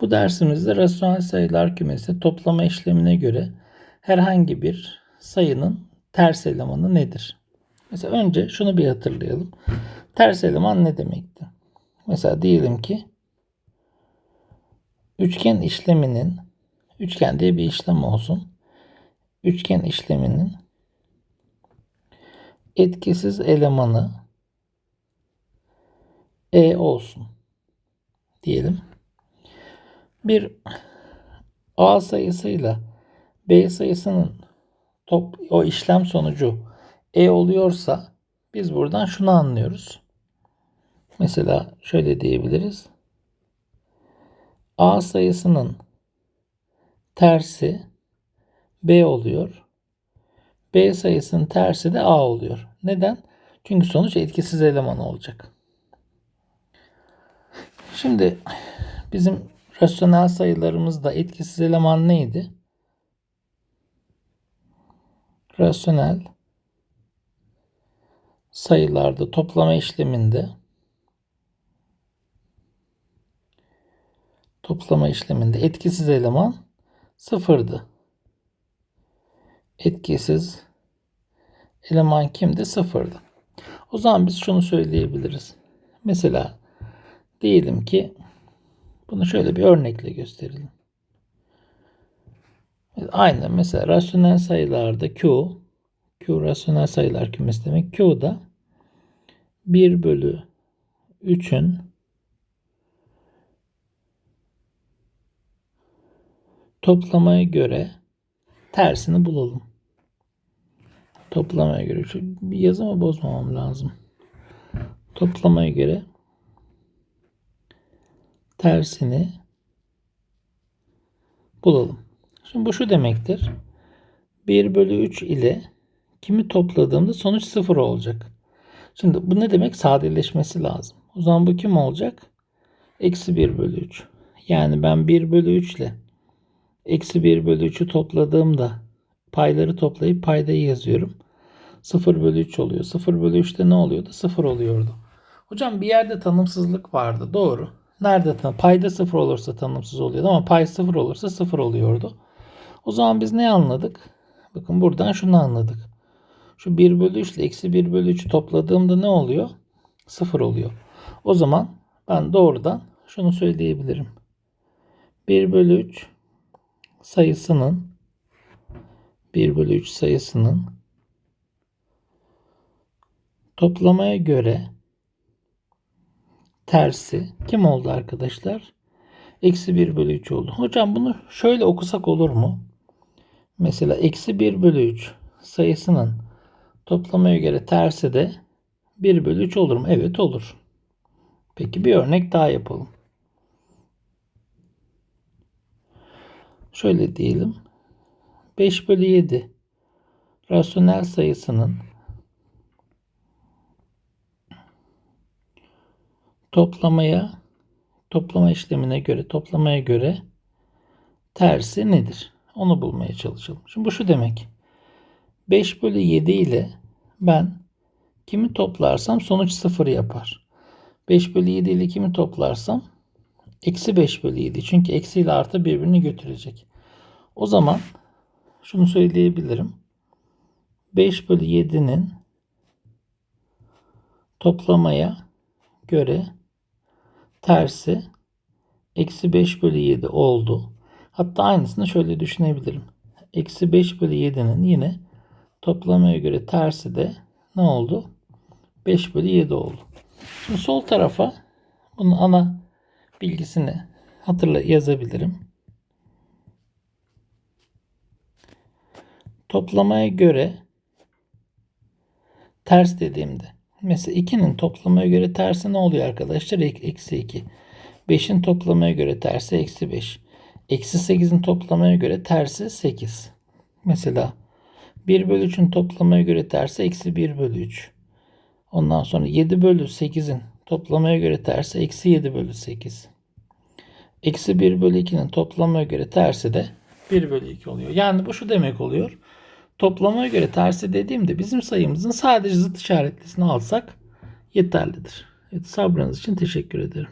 Bu dersimizde rasyonel sayılar kümesi toplama işlemine göre herhangi bir sayının ters elemanı nedir? Mesela önce şunu bir hatırlayalım. Ters eleman ne demekti? Mesela diyelim ki üçgen işleminin üçgen diye bir işlem olsun. Üçgen işleminin etkisiz elemanı E olsun diyelim. Bir A sayısıyla B sayısının top o işlem sonucu E oluyorsa biz buradan şunu anlıyoruz. Mesela şöyle diyebiliriz. A sayısının tersi B oluyor. B sayısının tersi de A oluyor. Neden? Çünkü sonuç etkisiz eleman olacak. Şimdi bizim rasyonel sayılarımızda etkisiz eleman neydi? Rasyonel sayılarda toplama işleminde toplama işleminde etkisiz eleman sıfırdı. Etkisiz eleman kimdi? Sıfırdı. O zaman biz şunu söyleyebiliriz. Mesela diyelim ki bunu şöyle bir örnekle gösterelim. Aynı mesela rasyonel sayılarda Q, Q rasyonel sayılar kümesi demek. Q'da 1 bölü 3'ün toplamaya göre tersini bulalım. Toplamaya göre. Şu yazımı bozmamam lazım. Toplamaya göre tersini bulalım. Şimdi bu şu demektir. 1 bölü 3 ile kimi topladığımda sonuç 0 olacak. Şimdi bu ne demek? Sadeleşmesi lazım. O zaman bu kim olacak? Eksi 1 bölü 3. Yani ben 1 bölü 3 ile eksi 1 bölü 3'ü topladığımda payları toplayıp paydayı yazıyorum. 0 bölü 3 oluyor. 0 bölü 3'te ne oluyordu? 0 oluyordu. Hocam bir yerde tanımsızlık vardı. Doğru. Nerede tanım? Payda 0 olursa tanımsız oluyordu ama pay 0 olursa 0 oluyordu. O zaman biz ne anladık? Bakın buradan şunu anladık. Şu 1 bölü 3 ile eksi 1 bölü 3'ü topladığımda ne oluyor? 0 oluyor. O zaman ben doğrudan şunu söyleyebilirim. 1 bölü 3 sayısının 1 bölü 3 sayısının toplamaya göre tersi kim oldu arkadaşlar? Eksi 1 bölü 3 oldu. Hocam bunu şöyle okusak olur mu? Mesela eksi 1 bölü 3 sayısının toplamaya göre tersi de 1 bölü 3 olur mu? Evet olur. Peki bir örnek daha yapalım. Şöyle diyelim. 5 bölü 7 rasyonel sayısının toplamaya toplama işlemine göre toplamaya göre tersi nedir? Onu bulmaya çalışalım. Şimdi bu şu demek. 5 bölü 7 ile ben kimi toplarsam sonuç 0 yapar. 5 bölü 7 ile kimi toplarsam eksi 5 bölü 7. Çünkü eksi ile artı birbirini götürecek. O zaman şunu söyleyebilirim. 5 bölü 7'nin toplamaya göre tersi eksi 5 bölü 7 oldu. Hatta aynısını şöyle düşünebilirim. Eksi 5 bölü 7'nin yine toplamaya göre tersi de ne oldu? 5 bölü 7 oldu. Şimdi sol tarafa bunun ana bilgisini hatırla yazabilirim. Toplamaya göre ters dediğimde mesela 2'nin toplamaya göre tersi ne oluyor arkadaşlar? Eksi 2. 5'in toplamaya göre tersi eksi 5. Eksi 8'in toplamaya göre tersi 8. Mesela 1 bölü 3'ün toplamaya göre tersi eksi 1 bölü 3. Ondan sonra 7 bölü 8'in toplamaya göre tersi eksi 7 bölü 8. Eksi 1 bölü 2'nin toplamaya göre tersi de 1 bölü 2 oluyor. Yani bu şu demek oluyor. Toplamaya göre tersi dediğimde bizim sayımızın sadece zıt işaretlisini alsak yeterlidir. Evet, sabrınız için teşekkür ederim.